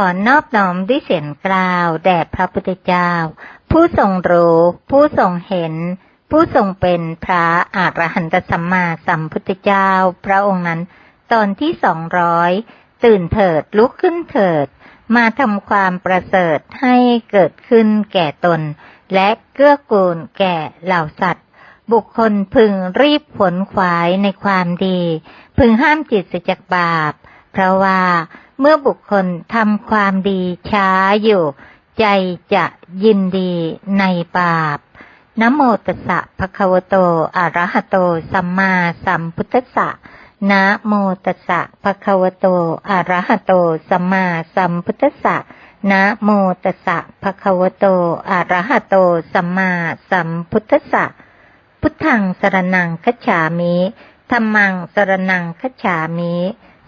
อนอบน้อมด้วยเสียงกล่าว แด่พระพุทธเจ้า ผู้ทรงรู้ ผู้ทรงเห็น ผู้ทรงเป็นพระอรหันตสัมมาสัมพุทธเจ้า พระองค์นั้น ตอนที่สองร้อยตื่นเถิดลุกขึ้นเถิด มาทำความประเสริฐให้เกิดขึ้นแก่ตน และเกื้อกูลแก่เหล่าสัตว์ บุคคลพึงรีบผลขวายในความดี พึงห้ามจิตเสียจากบาป เพราะว่า เมื่อบุคคลทำความดีช้าอยู่ ใจจะยินดีในบาปนะโมตัสสะภะคะวะโต อะระหะโต สัมมาสัมพุทธัสสะนะโมตัสสะภะคะวะโต อะระหะโต สัมมาสัมพุทธัสสะนะโมตัสสะภะคะวะโต อะระหะโต สัมมาสัมพุทธัสสะ พุทธังสรนังคัจฉามิ ธัมมังสรนังคัจฉามิ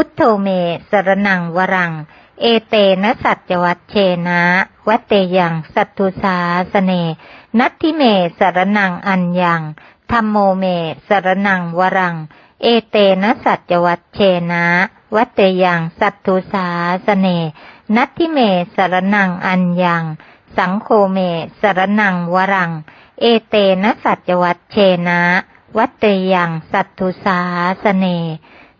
พุทโธเม สรนังวรัง เอเตนะสัจวัตเชนะวัตเตยังสัตตุสาสเน นัตทิเม สรนังอัญญังธรรมโมเม สรนังวรัง เอเตนะสัจวัตเชนะวัตเตยังสัตตุสาสเน นัตทิเม สรนังอัญญังสังโฆเม สรนังวรัง เอเตนะสัจวัตเชนะ วัตเตยังสัตตุสาสเน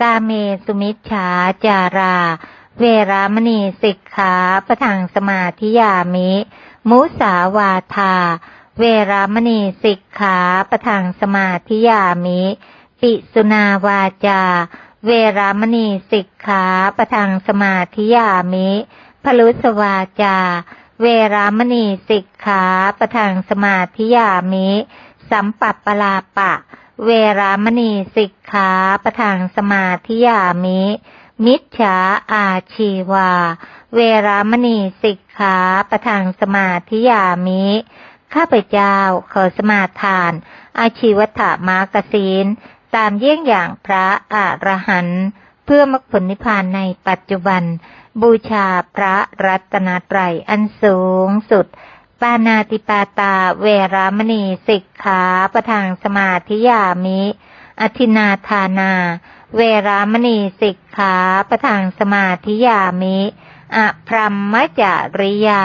กาเมสุมิชฌาจารา เวรามณีสิกขาปะทังสมาธิยามิ มุสาวาทา เวรามณีสิกขาปะทังสมาธิยามิ ปิสุนาวาจา เวรามณีสิกขาปะทังสมาธิยามิพลุสวาจา เวรามณีสิกขาปะทังสมาธิยามิ สัมปัปปลาปะ เวรามณีสิกขาประทางสมาธิยามิ มิจฉาอาชีวา เวรามณีสิกขาประทางสมาธิยามิ ข้าพเจ้าขอสมาทาน อาชีวถามากสินตามเยี่ยงอย่างพระอรหันต์เพื่อมรรคผลนิพพานในปัจจุบัน บูชาพระรัตนตรัยอันสูงสุด ปานาติปาตาเวรามณีสิกขาประทางสมาธิยามิ อธินาทานา เวรามณีสิกขาประทางสมาธิยามิอพรหมจาริยา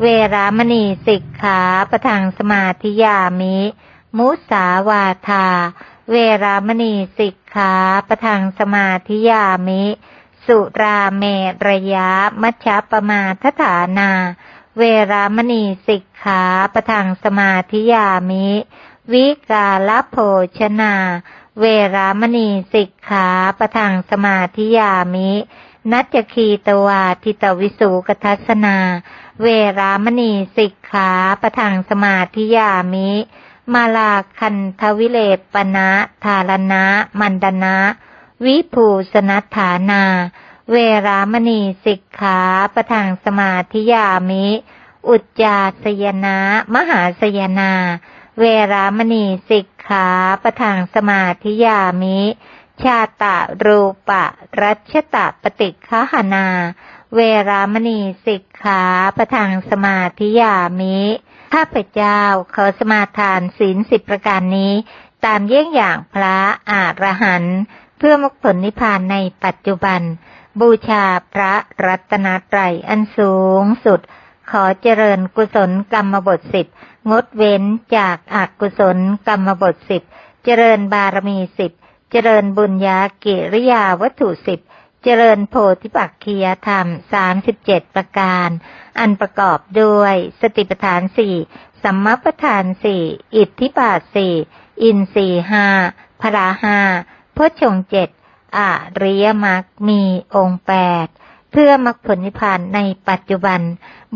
เวรามณีสิกขาประทางสมาธิยามิ มุสาวาทา เวรามณีสิกขาประทางสมาธิยามิ สุราเมรยะมัชฌปมาทฐานา เวรามณีสิกขาประทังสมาธิยามิ วิกาลโภชนา เวรามณีสิกขาประทังสมาธิยามิ นัจคีตวาทิตวิสุกทัศนา เวรามณีสิกขาประทังสมาธิยามิ มาลาคันทวิเลปนะทารณะมันดนะวิภูสนัฐานา เวรามณีสิกขาประทางสมาธิยามิ อุจจาสยนามหาสยนา เวรามณีสิกขาประทางสมาธิยามิ ชาตะรูปะ รัชตะปฏิฆหนา เวรามณีสิกขาประทางสมาธิยามิข้าพเจ้าขอสมาทานศีลสิบประการนี้ ตามเยี่ยงอย่างพระอาระหันต์เพื่อมรรคผลนิพพานในปัจจุบัน บูชาพระรัตนตรัยอันสูงสุด ขอเจริญกุศลกรรมบทสิบงดเว้นจากอากุศลกรรมบทสิบเจริญบารมีสิบเจริญบุญญากิริยาวัตถุสิบเจริญโพธิปักคียธรรมสามสิบเจ็ดประการ อันประกอบด้วยสติปัฏฐานสี่สัมมาปัฏฐานสี่อิทธิบาทสี่อินทรีห้าพระห้าพชฌงเจ็ดอริยมรรคมีองค์แปด พื่อมรรคผลนิพพานในปัจจุบัน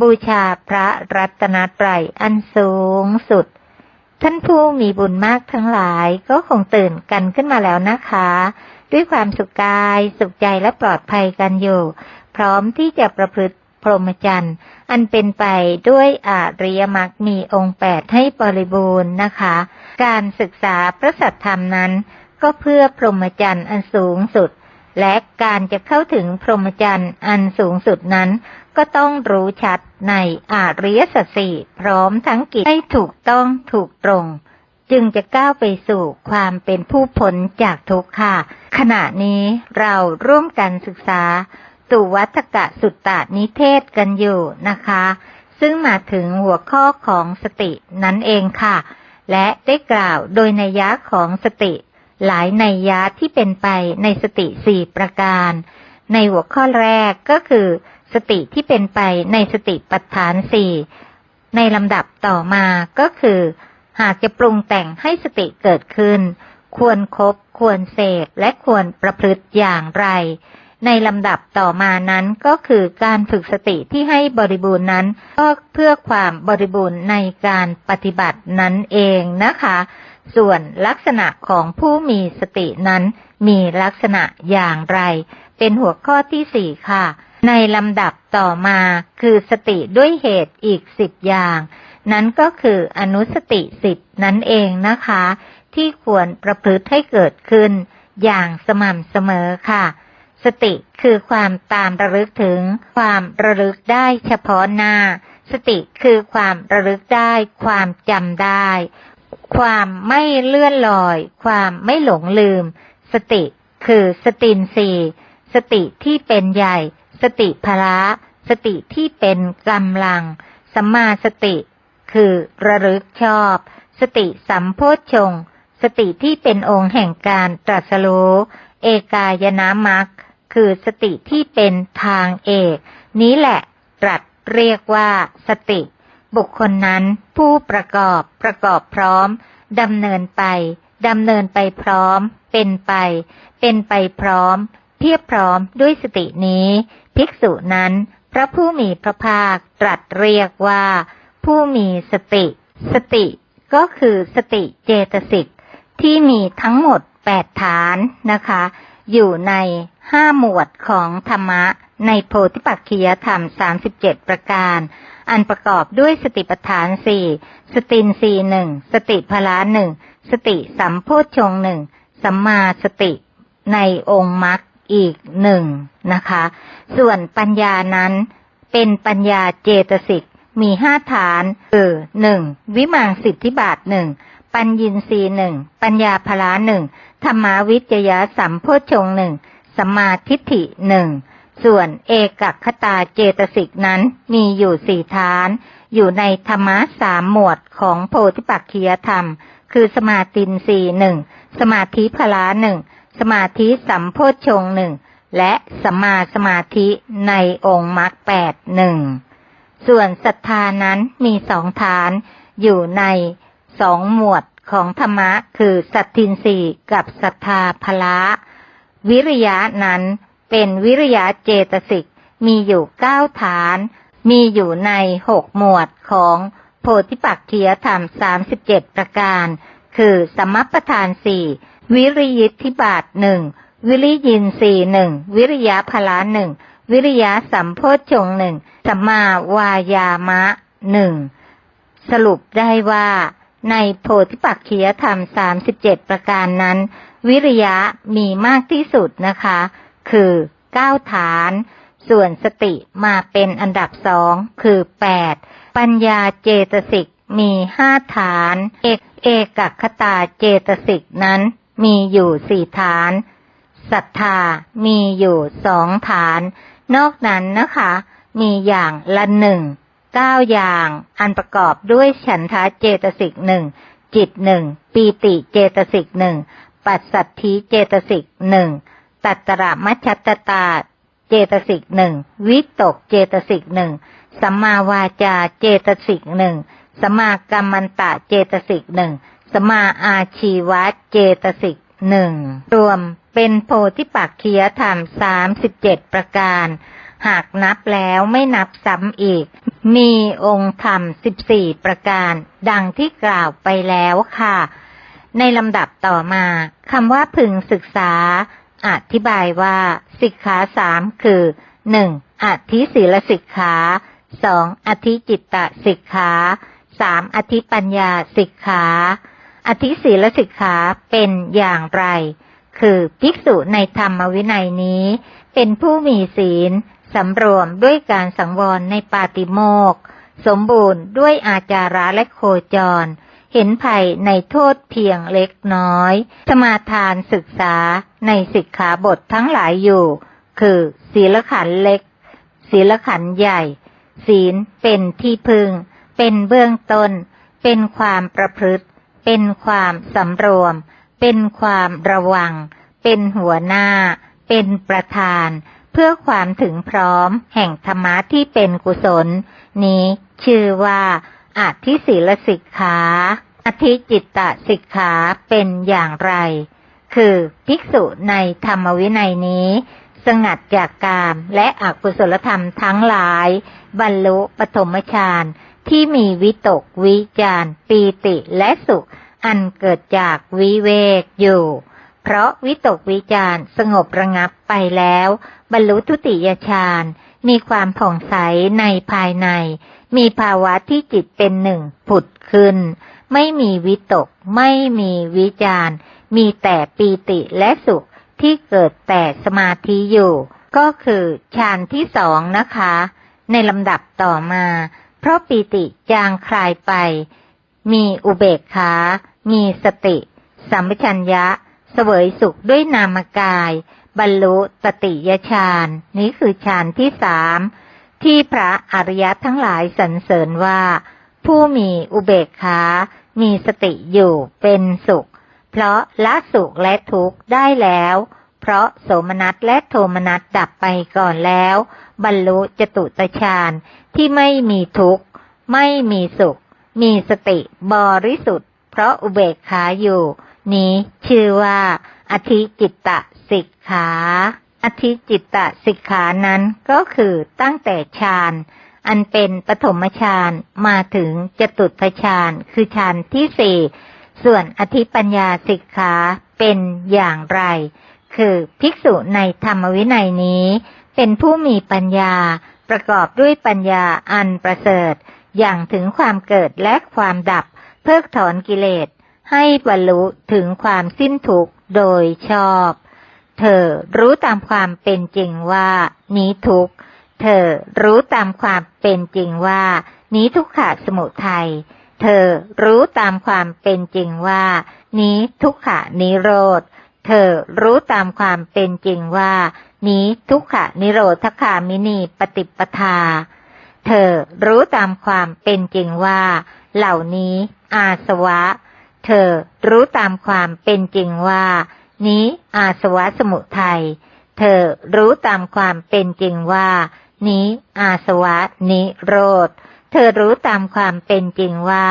บูชาพระรัตนตรัยอันสูงสุด ท่านผู้มีบุญมากทั้งหลายก็คงตื่นกันขึ้นมาแล้วนะคะ ด้วยความสุขกายสุขใจและปลอดภัยกันอยู่ พร้อมที่จะประพฤติพรหมจรรย์อันเป็นไปด้วยอาริยมรรคมีองค์แปดให้บริบูรณ์นะคะ การศึกษาพระสัทธรรมนั้น ก็เพื่อพรหมจรรย์อันสูงสุด และการจะเข้าถึงพรหมจรรย์อันสูงสุดนั้น ก็ต้องรู้ชัดในอาริยสัจสี่พร้อมทั้งกิจให้ถูกต้องถูกตรง จึงจะก้าวไปสู่ความเป็นผู้พ้นจากทุกข์ค่ะ ขณะนี้เราร่วมกันศึกษาตุวัตกะสุตตานิเทศกันอยู่นะคะ ซึ่งมาถึงหัวข้อของสตินั่นเองค่ะ และได้กล่าวโดยนัยยะของสติ หลายในยยะที่เป็นไปในสติสี่ประการ ในหัวข้อแรกก็คือ สติที่เป็นไปในสติปัฏฐานสี่ในลำดับต่อมาก็คือ หากจะปรุงแต่งให้สติเกิดขึ้น ควรครบควรเสพและควรประพฤติอย่างไร ในลำดับต่อมานั้นก็คือการฝึกสติที่ให้บริบูรณ์นั้นก็เพื่อความบริบูรณ์ในการปฏิบัตินั้นเองนะคะ ส่วนลักษณะของผู้มีสตินั้น มีลักษณะอย่างไร เป็นหัวข้อที่สี่ค่ะ ในลำดับต่อมาคือสติด้วยเหตุอีกสิบอย่าง นั้นก็คืออนุสติสิบนั่นเองนะคะ ที่ควรประพฤติให้เกิดขึ้น อย่างสม่ำเสมอค่ะ สติคือความตามระลึกถึง ความระลึกได้เฉพาะหน้า สติคือความระลึกได้ ความจำได้ ความไม่เลื่อนลอย ความไม่หลงลืม สติคือสตินสีสติที่เป็นใหญ่ สติพละสติที่เป็นกำลังสัมมาสติ คือระลึกชอบ สติสัมโพชฌงสติที่เป็นองค์แห่งการตรัสรู้เอกายนามัคคือสติที่เป็นทางเอก นี้แหละตรัสเรียกว่าสติ บุคคลนั้น ผู้ประกอบประกอบพร้อมดำเนินไปดำเนินไปพร้อม เป็นไป เป็นไปพร้อม เพียบพร้อมด้วยสตินี้ ภิกษุนั้น พระผู้มีพระภาคตรัสเรียกว่า ผู้มีสติ สติ ก็คือสติเจตสิกที่มีทั้งหมดแปดฐานนะคะ อยู่ในห้าหมวดของธรรมะ ในโพธิปักขียธรรมสามสิบเจ็ดประการ อันประกอบด้วยสติปัฏฐานสี่สตินสีหนึ่งสติพละหนึ่งสติสัมโพชฌงหนึ่งสัมมาสติในองค์มรรคอีกหนึ่งนะคะ ส่วนปัญญานั้นเป็นปัญญาเจตสิกมีห้าฐานคือหนึ่งวิมังสิทธิบาทหนึ่งปัญญินรีหนึ่งปัญญาพละหนึ่งธรรมาวิจยาสัมโพชฌงหนึ่งสมมาทิฏฐิหนึ่ง ส่วนเอกคตาเจตสิกนั้นมีอยู่สี่ฐาน อยู่ในธรรมะสามหมวดของโพธิปักขียธรรม คือสมาตินสี่หนึ่งสมาธิพละหนึ่งสมาธิสัมโพชฌงหนึ่งและสมมาสมาธิในองค์มรรคแปดหนึ่งส่วนศรัทธานั้นมีสองฐาน อยู่ในสองหมวดของธรรมะคือสัตทินสีกับศรัทธาพละ วิริยะนั้น เป็นวิริยะเจตสิก มีอยู่เก้าฐาน มีอยู่ในหกหมวดของโพธิปักขียธรรมสามสิบเจ็ดประการ คือสมัปทานสี่วิริยิทธิบาทหนึ่งวิริยินสี่หนึ่งวิริยะพละหนึ่งวิริยะสัมโพชฌงหนึ่งสัมมาวายามะหนึ่งสรุปได้ว่า ในโพธิปักขียธรรมสามสิบเจ็ดประการนั้น วิริยะมีมากที่สุดนะคะ คือเก้าฐาน ส่วนสติมาเป็นอันดับสองคือแปดปัญญาเจตสิกมีห้าฐาน เอกเอกคตาเจตสิกนั้นมีอยู่สี่ฐานศรัทธามีอยู่สองฐาน นอกนั้นนะคะ มีอย่างละหนึ่งเก้าอย่างอันประกอบด้วยฉันทาเจตสิกหนึ่งจิตหนึ่งปีติเจตสิกหนึ่งปัสสัทธิเจตสิกหนึ่ง ตัตระมัชชตตา เจตสิกหนึ่งวิตกเจตสิกหนึ่งสัมมาวาจาเจตสิกหนึ่งสมากรรมันตะเจตสิกหนึ่งสมาอาชีวะเจตสิกหนึ่งรวมเป็นโพธิปักขียธรรมสามสิบเจ็ดประการ หากนับแล้วไม่นับซ้ำอีก มีองค์ธรรมสิบสี่ประการ ดังที่กล่าวไปแล้วค่ะ ในลำดับต่อมาคำว่าพึงศึกษา อธิบายว่า สิกขาสามคือหนึ่งอธิศีลสิกขาสองอธิจิตตสิกขาสามอธิปัญญาสิกขาอธิศีลสิกขาเป็นอย่างไร คือภิกษุในธรรมวินัยนี้ เป็นผู้มีศีลสำรวมด้วยการสังวรในปาติโมกสมบูรณ์ด้วยอาจาระและโคจร เห็นภัยในโทษเพียงเล็กน้อย สมาทานศึกษาในสิกขาบททั้งหลายอยู่ คือศีลขันเล็ก ศีลขันใหญ่ ศีลเป็นที่พึง เป็นเบื้องต้น เป็นความประพฤติ เป็นความสำรวม เป็นความระวัง เป็นหัวหน้า เป็นประธาน เพื่อความถึงพร้อมแห่งธรรมะที่เป็นกุศล นี้ชื่อว่า อธิศีลสิกขา อธิจิตตสิกขาเป็นอย่างไร คือภิกษุในธรรมวินัยนี้ สงัดจากกามและอกุศลธรรมทั้งหลาย บรรลุปฐมฌานที่มีวิตกวิจารปีติและสุข อันเกิดจากวิเวกอยู่ เพราะวิตกวิจารสงบระงับไปแล้ว บรรลุทุติยฌานมีความผ่องใสในภายใน มีภาวะที่จิตเป็นหนึ่งผุดขึ้น ไม่มีวิตก ไม่มีวิจาร มีแต่ปีติและสุขที่เกิดแต่สมาธิอยู่ ก็คือฌานที่สองนะคะ ในลำดับต่อมา เพราะปีติจางคลายไป มีอุเบกขา มีสติ สัมปชัญญะเสวยสุขด้วยนามกาย บรรลุตติยฌาน นี้คือฌานที่สาม ที่พระอริยทั้งหลายสรรเสริญว่า ผู้มีอุเบกขา มีสติอยู่เป็นสุข เพราะละสุขและทุกข์ได้แล้ว เพราะโสมนัสและโทมนัสดับไปก่อนแล้ว บรรลุจตุตฌานที่ไม่มีทุกข์ ไม่มีสุข มีสติบริสุทธิ์ เพราะอุเบกขาอยู่ นี้ชื่อว่า อธิจิตตสิกขา อธิจิตตสิกขานั้นก็คือตั้งแต่ฌานอันเป็นปฐมฌานมาถึงจตุตฌานคือฌานที่สี่ส่วนอธิปัญญาสิกขาเป็นอย่างไร คือภิกษุในธรรมวินัยนี้ เป็นผู้มีปัญญาประกอบด้วยปัญญาอันประเสริฐ อย่างถึงความเกิดและความดับ เพิกถอนกิเลส ให้บรรลุถึงความสิ้นทุกข์โดยชอบ เธอรู้ตามความเป็นจริงว่า นี้ทุกข์เธอรู้ตามความเป็นจริงว่า นี้ทุกขะสมุทัยเธอรู้ตามความเป็นจริงว่า นี้ทุกขะนิโรธ เธอรู้ตามความเป็นจริงว่า นี้ทุกขะนิโรธคามินีปฏิปทา เธอรู้ตามความเป็นจริงว่า เหล่านี้อาสวะ เธอรู้ตามความเป็นจริงว่า นี้อาสวะสมุทัย เธอรู้ตามความเป็นจริงว่า นี้อาสวะนิโรธ เธอรู้ตามความเป็นจริงว่า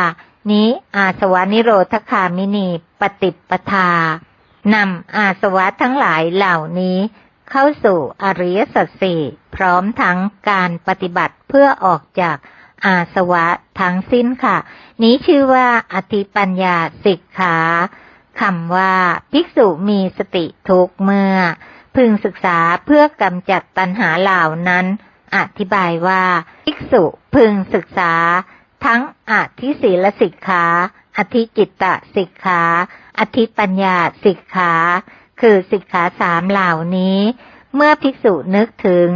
นี้อาสวะนิโรธคามินีปฏิปทานำอาสวะทั้งหลายเหล่านี้ เข้าสู่อริยสัจสี่พร้อมทั้งการปฏิบัติเพื่อออกจากอาสวะทั้งสิ้นค่ะ นี้ชื่อว่าอธิปัญญาสิกขา คำว่า ภิกษุมีสติทุกเมื่อ พึงศึกษาเพื่อกำจัดตัณหาเหล่านั้น อธิบายว่า ภิกษุพึงศึกษา ทั้งอธิศีลสิกขาอธิจิตตสิกขาอธิปัญญาสิกขาคือสิกขาสามเหล่านี้ เมื่อภิกษุนึกถึง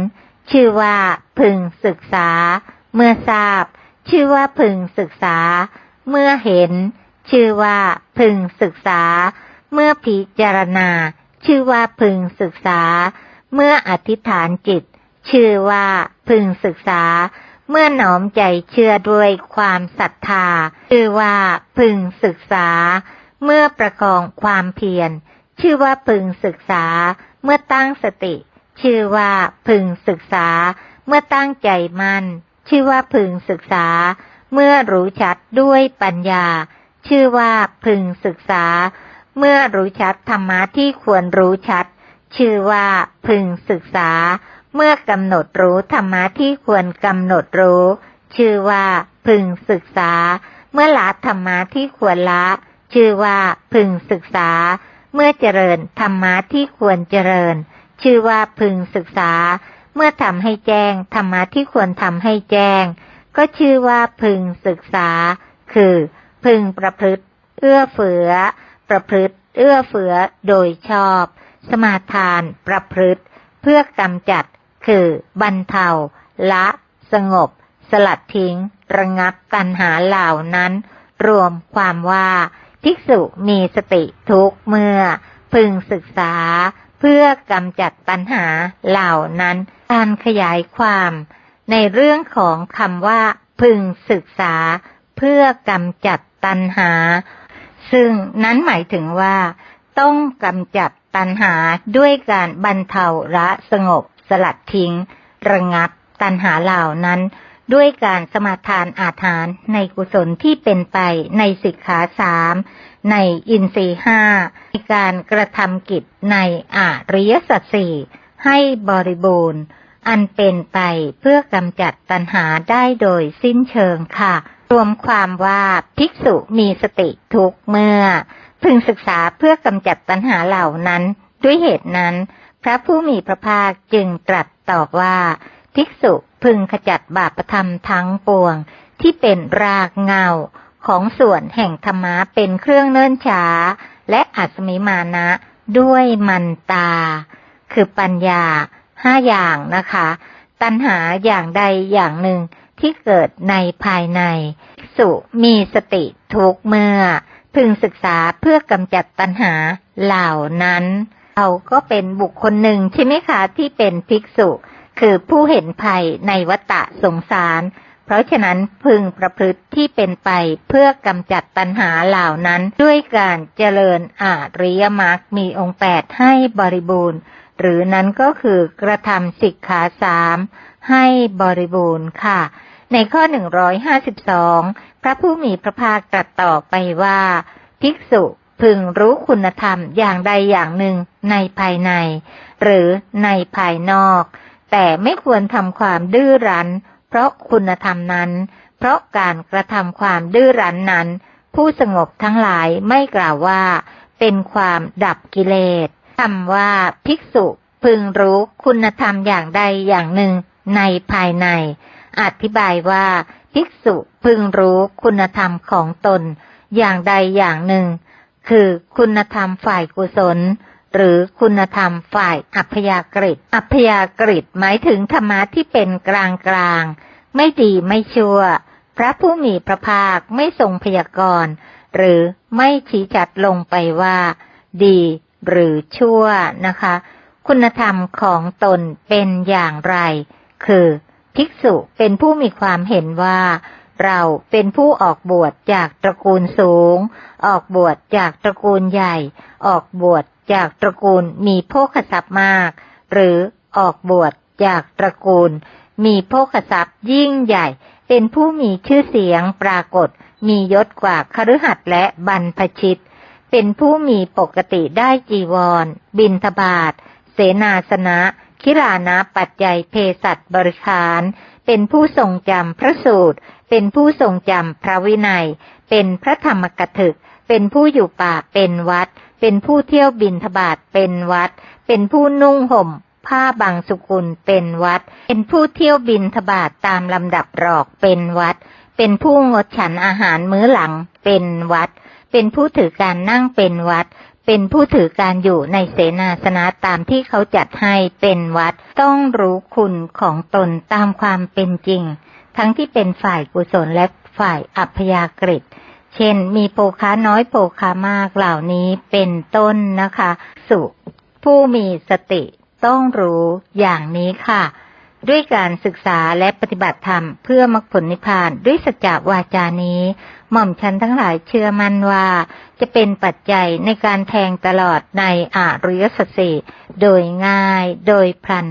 ชื่อว่าพึงศึกษา เมื่อทราบ ชื่อว่าพึงศึกษา เมื่อเห็น ชื่อว่าพึงศึกษา เมื่อพิจารณา ชื่อว่าพึงศึกษา เมื่ออธิษฐานจิต ชื่อว่าพึงศึกษา เมื่อหน้อมใจเชื่อด้วยความศรัทธา ชื่อว่าพึงศึกษา เมื่อประคองความเพียร ชื่อว่าพึงศึกษา เมื่อตั้งสติ ชื่อว่าพึงศึกษา เมื่อตั้งใจมั่น ชื่อว่าพึงศึกษา เมื่อรู้ชัดด้วยปัญญา ชื่อว่าพึงศึกษา เมื่อรู้ชัดธรรมะที่ควรรู้ชัด ชื่อว่าพึงศึกษา เมื่อกำหนดรู้ธรรมะที่ควรกำหนดรู้ ชื่อว่าพึงศึกษา เมื่อละธรรมะที่ควรละ ชื่อว่าพึงศึกษา เมื่อเจริญธรรมะที่ควรเจริญ ชื่อว่าพึงศึกษา เมื่อทำให้แจ้งธรรมะที่ควรทำให้แจ้ง ก็ชื่อว่าพึงศึกษา คือ พึงประพฤติ เอื้อเฟื้อ ประพฤติ เอื้อเฟื้อโดยชอบ สมาทาน ประพฤติ เพื่อกำจัด คือบรรเทา ละ สงบ สลัดทิ้ง ระงับตัณหาเหล่านั้น รวมความว่าภิกษุมีสติทุกเมื่อ พึงศึกษา เพื่อกำจัดปัญหาเหล่านั้น การขยายความ ในเรื่องของคำว่า พึงศึกษา เพื่อกำจัด ตัณหา ซึ่งนั้นหมายถึงว่า ต้องกำจัดตัณหาด้วยการบรรเทาละสงบ สลัดทิ้ง ระงับตัณหาเหล่านั้น ด้วยการสมาทานอาถานในกุศลที่เป็นไปในสิกขาสามในอินทรีห้าในการกระทำกิจในอาริยสัจสี่ให้บริบูรณ์ อันเป็นไปเพื่อกำจัดตัณหาได้โดยสิ้นเชิงค่ะ รวมความว่าภิกษุมีสติทุกเมื่อ พึงศึกษาเพื่อกำจัดตัณหาเหล่านั้น ด้วยเหตุนั้น พระผู้มีพระภาคจึงตรัสตอบว่า ภิกษุพึงขจัดบาปธรรมทั้งปวง ที่เป็นรากเงาของส่วนแห่งธรรมะเป็นเครื่องเนิ่นช้า และอัศมิมานะด้วยมันตา คือปัญญาห้าอย่างนะคะ ตัณหาอย่างใดอย่างหนึ่ง ที่เกิดในภายในภิกษุมีสติทุกเมื่อ พึงศึกษาเพื่อกำจัดตัณหาเหล่านั้น เราก็เป็นบุคคลหนึ่งใช่ไหมคะที่เป็นภิกษุ คือผู้เห็นภัยในวัฏสงสาร เพราะฉะนั้นพึงประพฤติที่เป็นไปเพื่อกำจัดตัณหาเหล่านั้น ด้วยการเจริญอาริยมรรคมีองค์แปดให้บริบูรณ์ หรือนั้นก็คือกระทำสิกขาสาม ให้บริบูรณ์ค่ะ ในข้อ 152 พระผู้มีพระภาคตรัสต่อไปว่า ภิกษุพึงรู้คุณธรรมอย่างใดอย่างหนึ่งในภายใน หรือในภายนอก แต่ไม่ควรทำความดื้อรั้น เพราะคุณธรรมนั้น เพราะการกระทำความดื้อรั้นนั้น ผู้สงบทั้งหลายไม่กล่าวว่า เป็นความดับกิเลสคำว่า ภิกษุพึงรู้คุณธรรมอย่างใดอย่างหนึ่ง ในภายใน อธิบายว่า ภิกษุพึงรู้คุณธรรมของตน อย่างใดอย่างหนึ่ง คือคุณธรรมฝ่ายกุศล หรือคุณธรรมฝ่ายอัพยากฤิอัพยากฤิหมายถึงธรรมะที่เป็นกลางกลางไม่ดีไม่ชั่ว พระผู้มีพระภาคไม่ทรงพยากรณ์หรือไม่ชี้จัดลงไปว่า ดีหรือชั่วนะคะ คุณธรรมของตนเป็นอย่างไร คือ ภิกษุเป็นผู้มีความเห็นว่า เราเป็นผู้ออกบวชจากตระกูลสูง ออกบวชจากตระกูลใหญ่ ออกบวชจากตระกูลมีโภคทรัพย์มาก หรือออกบวชจากตระกูล มีโภคทรัพย์ยิ่งใหญ่ เป็นผู้มีชื่อเสียงปรากฏ มียศกว่าคฤหัสถ์และบรรพชิต เป็นผู้มีปกติได้จีวร บินทบาท เสนาสนะ คิรานะปัจจัยเพศัตบริคาร เป็นผู้ทรงจำพระสูตร เป็นผู้ทรงจำพระวินัย เป็นพระธรรมกถึก เป็นผู้อยู่ป่าเป็นวัด เป็นผู้เที่ยวบินทบาทเป็นวัด เป็นผู้นุ่งห่มผ้าบางสุกุลเป็นวัด เป็นผู้เที่ยวบินทบาทตามลำดับรอกเป็นวัด เป็นผู้งดฉันอาหารมื้อหลังเป็นวัด เป็นผู้ถือการนั่งเป็นวัด เป็นผู้ถือการอยู่ในเสนาสนะตามที่เขาจัดให้เป็นวัดต้องรู้คุณของตนตามความเป็นจริง ทั้งที่เป็นฝ่ายกุศลและฝ่ายอัพยากฤิเช่น มีโภคาน้อยโภคามากเหล่านี้เป็นต้นนะคะ สุผู้มีสติต้องรู้อย่างนี้ค่ะ ด้วยการศึกษาและปฏิบัติธรรมเพื่อมรรคผลนิพพานด้วยสัจจวาจานี้ หม่อมฉันทั้งหลายเชื่อมั่นว่า จะเป็นปัจจัยในการแทงตลอดในอาริยสัจสี่โดยง่ายโดยพลัน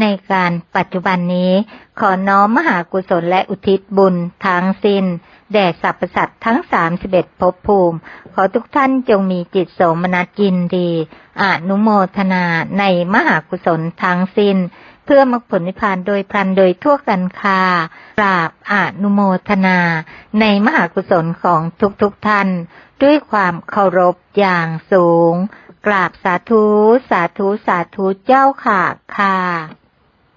ในการปัจจุบันนี้ ขอน้อมมหากุศลและอุทิศบุญทั้งสิ้นแด่สรรพสัตว์ทั้งสามสิบเอ็ดภพภูมิ ขอทุกท่านจงมีจิตโสมนัสยินดี อนุโมทนาในมหากุศลทั้งสิ้น เพื่อมรรคผลนิพพานโดยพลันโดยทั่วกันคากราบอนุโมทนา ในมหากุศลของทุกๆทท่าน ด้วยความเคารพอย่างสูง กราบสาธุ สาธุ สาธุเจ้าค่ะค่ะ